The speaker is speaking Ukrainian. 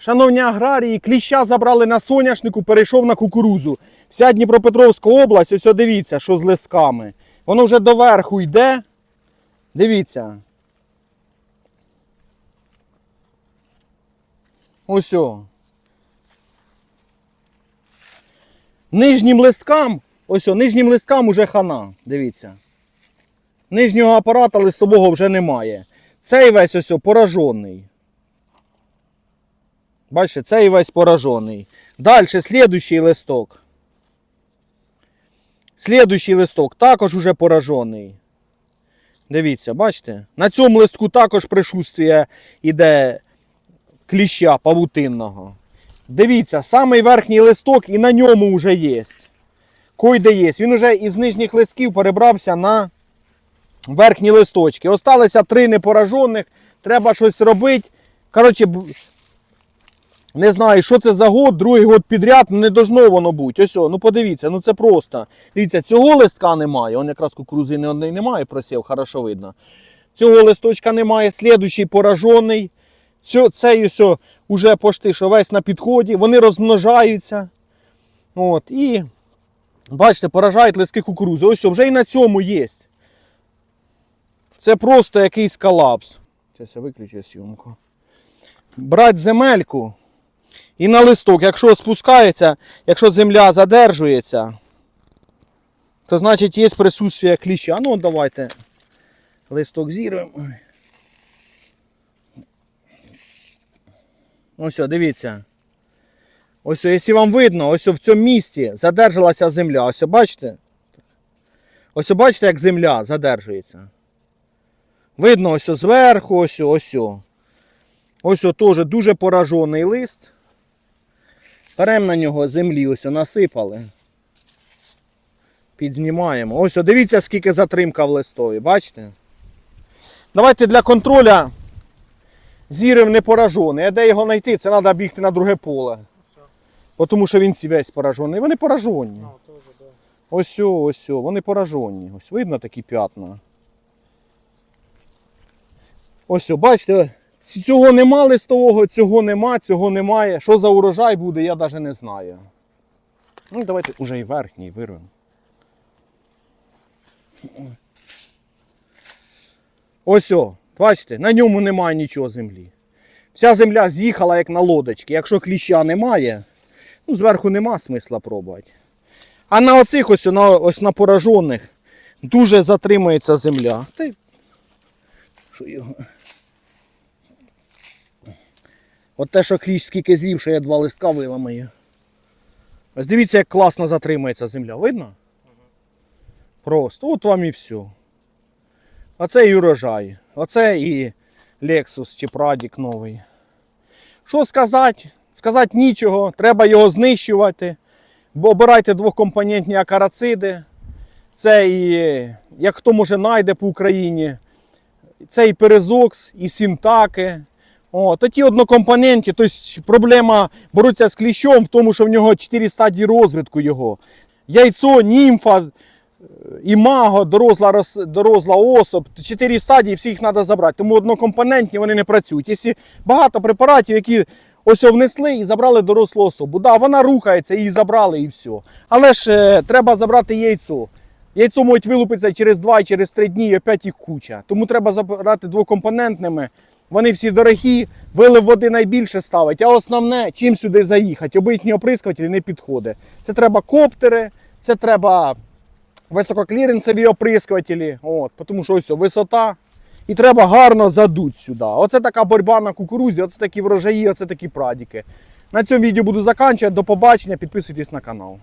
Шановні аграрії, кліща забрали на соняшнику, перейшов на кукурузу. Вся Дніпропетровська область, ось дивіться, що з листками. Воно вже доверху йде. Дивіться. Ось. Нижнім листкам, ось нижнім листкам уже хана. Дивіться. Нижнього апарата листового вже немає. Цей весь ось поражений. Бачите, цей весь поражений. Далі, слідуючий листок. Слідуючий листок також уже поражений. Дивіться, бачите? На цьому листку також пришустя іде кліща павутинного. Дивіться, самий верхній листок і на ньому вже є. Койде є. Він вже із нижніх листків перебрався на верхні листочки. Осталося три непоражених. Треба щось робити. Коротше, не знаю, що це за год, другий год підряд, ну не должно воно бути. Ось, ну подивіться, ну це просто. Дивіться, цього листка немає. Он якраз кукурузини одної немає, просів, хорошо видно. Цього листочка немає, слідуючий поражений. Цей ось уже пошти, що весь на підході, вони розмножаються. От, і бачите, поражають листки кукурузи. Ось вже і на цьому є. Це просто якийсь колапс. Зараз я виключу зйомку. Брати земельку і на листок, якщо спускається, якщо земля задержується, то значить є присутствие кліща. Ну, давайте листок зірвемо. Ось, о, дивіться. Ось, якщо вам видно, ось в цьому місці задержалася земля. Ось, бачите? Ось бачите, як земля задержується. Видно ось зверху, ось, ось. Ось теж дуже поражений лист. Беремо на нього землі, ось насипали. Підзнімаємо. Ось, дивіться, скільки затримка в листові, бачите? Давайте для контроля зірив не поражений. А де його знайти? Це треба бігти на друге поле. Тому що він весь поражений. Вони поражені. Ось, ось, вони поражені. Ось видно такі п'ятна. Ось, бачите, цього нема листового, цього нема, цього немає. Що за урожай буде, я навіть не знаю. Ну, давайте уже і верхній вирвемо. Ось о, бачите, на ньому немає нічого землі. Вся земля з'їхала як на лодочки. Якщо кліща немає, ну зверху нема смисла пробувати. А на оцих ось, на, ось на поражених дуже затримується земля. Та що його? От те, що кліщ скільки з'їв, що я два листка виламаю. Ось дивіться, як класно затримується земля. Видно? Просто. От вам і все. Оце і урожай. Оце і Lexus чи Pradік новий. Що сказати? Сказати нічого. Треба його знищувати. Бо обирайте двохкомпонентні акарациди. Це і, як хто може знайде по Україні, це і перезокс, і сінтаки. О, то ті однокомпоненті, тобто проблема боротися з кліщом в тому, що в нього 4 стадії розвитку його. Яйцо, німфа, імаго, доросла, рос- доросла особ, чотири стадії, всі їх треба забрати. Тому однокомпонентні вони не працюють. Якщо багато препаратів, які ось внесли і забрали дорослу особу. Да, вона рухається, її забрали і все. Але ж е, треба забрати яйцо. Яйцо можуть вилупитися через 2 через 3 дні і опять їх куча. Тому треба забрати двокомпонентними. Вони всі дорогі, вилив води найбільше ставить, а основне, чим сюди заїхати. Обичні оприскувателі не підходить. Це треба коптери, це треба висококліренцеві оприскувателі, от, тому що ось висота. І треба гарно задуть сюди. Оце така боротьба на кукурузі, оце такі врожаї, оце такі прадіки. На цьому відео буду закінчувати. До побачення, підписуйтесь на канал.